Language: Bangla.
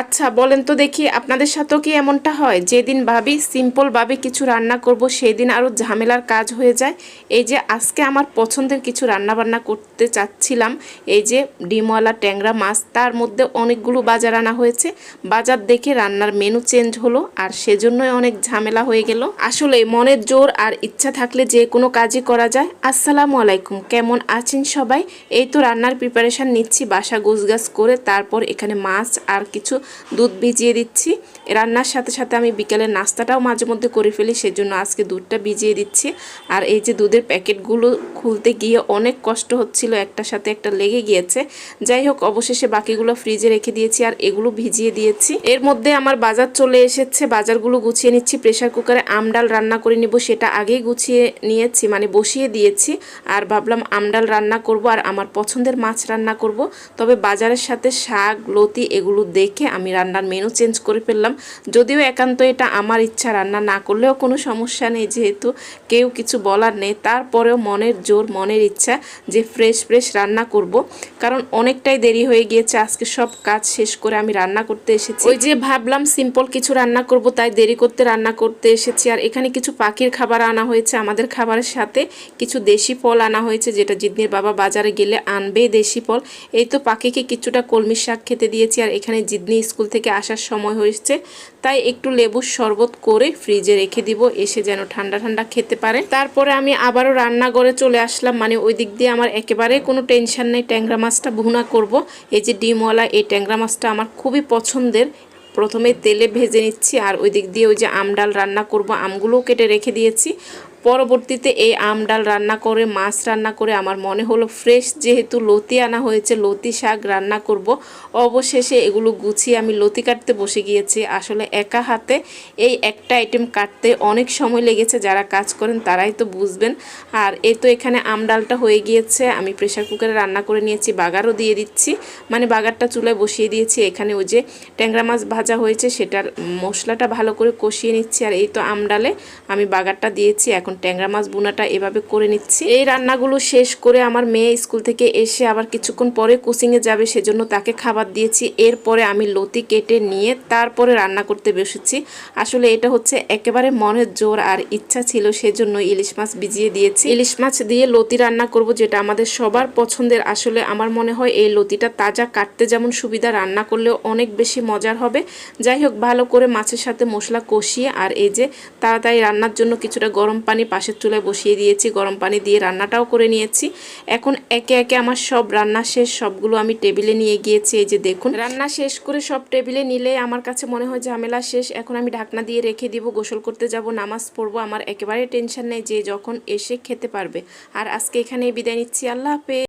আচ্ছা বলেন তো দেখি, আপনাদের সাথেও কি এমনটা হয়? যেদিন ভাবি সিম্পলভাবে কিছু রান্না করব সেই দিন আরও ঝামেলার কাজ হয়ে যায়। এই যে আজকে আমার পছন্দের কিছু রান্না বান্না করতে চাচ্ছিলাম, এই যে ডিমওয়ালা, ট্যাংরা মাছ, তার মধ্যে অনেকগুলো বাজার আনা হয়েছে। বাজার দেখে রান্নার মেনু চেঞ্জ হলো, আর সেজন্যই অনেক ঝামেলা হয়ে গেল। আসলে মনের জোর আর ইচ্ছা থাকলে যে কোনো কাজই করা যায়। আসসালামু আলাইকুম, কেমন আছেন সবাই? এই তো রান্নার প্রিপারেশান নিচ্ছি, বাসা গোছগাছ করে তারপর এখানে মাছ আর কিছু দুধ ভিজিয়ে দিচ্ছি। রান্নার সাথে সাথে আমি বিকেলের নাস্তাটাও মাঝে মধ্যে করে ফেলি, সেজন্য আজকে দুধটা ভিজিয়ে দিচ্ছি। আর এই যে দুধের প্যাকেটগুলো খুলতে গিয়ে অনেক কষ্ট হচ্ছিল, একটার সাথে একটা লেগে গিয়েছে। যাই হোক, অবশেষে বাকিগুলো ফ্রিজে রেখে দিয়েছি আর এগুলো ভিজিয়ে দিয়েছি। এর মধ্যে আমার বাজার চলে এসেছে, বাজারগুলো গুছিয়ে নিচ্ছি। প্রেশার কুকারে আমডাল রান্না করে নিব, সেটা আগেই গুছিয়ে নিয়েছি মানে বসিয়ে দিয়েছি। আর ভাবলাম আমডাল রান্না করব আর আমার পছন্দের মাছ রান্না করব। তবে বাজারের সাথে শাক, লতি এগুলো দেখে আমি রান্নার মেনু চেঞ্জ করে ফেললাম। যদিও একান্ত এটা আমার ইচ্ছা রান্না না করলেও কোনো সমস্যা নেই যেহেতু কেউ কিছু বলার নেই। তারপরেও মনের জোর, মনের ইচ্ছা যে ফ্রেশ ফ্রেশ রান্না করব। কারণ অনেকটাই দেরি হয়ে গিয়েছে, আজকে সব কাজ শেষ করে আমি রান্না করতে এসেছি। ওই যে ভাবলাম সিম্পল কিছু রান্না করব, তাই দেরি করতে রান্না করতে এসেছি। আর এখানে কিছু পাখির খাবার আনা হয়েছে আমাদের খাবারের সাথে। কিছু দেশি ফল আনা হয়েছে, যেটা জিদ্নির বাবা বাজারে গেলে আনবে দেশি ফল। এই তো পাখিকে কিছুটা কলমি শাক খেতে দিয়েছি, আর এখানে জিদনি স্কুল থেকে আসার সময় হয়েছে, তাই একটু লেবুর শরবত করে ফ্রিজে রেখে দিব, এসে যেন ঠান্ডা ঠান্ডা খেতে পারে। তারপরে আমি আবারও রান্নাঘরে চলে আসলাম মানে ওই দিক দিয়ে আমার একেবারে কোনো টেনশন নেই, ট্যাংরা মাছটা ভুনা করব। এই যে ডিমওয়ালা, এই ট্যাংরা মাছটা আমার খুবই পছন্দের। প্রথমে তেলে ভেজে নিচ্ছি, আর ওই দিক দিয়ে ওই যে আম ডাল রান্না করব, আমগুলোও কেটে রেখে দিয়েছি। পরবর্তীতে এই আম ডাল রান্না করে, মাছ রান্না করে আমার মনে হলো ফ্রেশ যেহেতু লতি আনা হয়েছে, লতি শাক রান্না করব। অবশেষে এগুলো গুছিয়ে আমি লতি কাটতে বসে গিয়েছি। আসলে একা হাতে এই একটা আইটেম কাটতে অনেক সময় লেগেছে, যারা কাজ করেন তারাই তো বুঝবেন। আর এই তো এখানে আম ডালটা হয়ে গিয়েছে, আমি প্রেশার কুকারে রান্না করে নিয়েছি, বাগারও দিয়ে দিচ্ছি। মানে বাগারটা চুলায় বসিয়ে দিয়েছি, এখানে ওই যে ট্যাংরা মাছ ভাজা হয়েছে, সেটার মশলাটা ভালো করে কষিয়ে নিচ্ছি। আর এই তো আম ডালে আমি বাগারটা দিয়েছি এখন ট্যাংরা মাছ বোনাটা এভাবে করে নিচ্ছি। এই রান্নাগুলো শেষ করে আমার মেয়ে স্কুল থেকে এসে আবার কিছুক্ষণ পরে কোচিংয়ে যাবে, সেজন্য তাকে খাবার দিয়েছি। এরপরে আমি লতি কেটে নিয়ে তারপরে রান্না করতে বসেছি। আসলে এটা হচ্ছে একেবারে মনের জোর আর ইচ্ছা ছিল, সেজন্য ইলিশ মাছ ভিজিয়ে দিয়েছি। ইলিশ মাছ দিয়ে লতি রান্না করব যেটা আমাদের সবার পছন্দের। আসলে আমার মনে হয় এই লতিটা তাজা কাটতে যেমন সুবিধা, রান্না করলেও অনেক বেশি মজার হবে। যাই হোক, ভালো করে মাছের সাথে মশলা কষিয়ে আর এই যে তাড়াতাড়ি রান্নার জন্য কিছুটা গরম পানি পাশের চুলায় বসিয়ে দিয়েছি, গরম পানি দিয়ে রান্নাটাও করে নিয়েছি। এখন একে একে আমার সব রান্না শেষ, সবগুলো আমি টেবিলে নিয়ে গিয়েছি এই যে দেখুন। রান্না শেষ করে সব টেবিলে নিলে আমার কাছে মনে হয় ঝামেলা শেষ, এখন আমি ঢাকনা দিয়ে রেখে দিব, গোসল করতে যাব, নামাজ পড়ব, আমার একেবারে টেনশন নেই, যে যখন এসে খেতে পারবে। আর আজকে এখানেই বিদায় নিচ্ছি, আল্লাহ হাফেজ।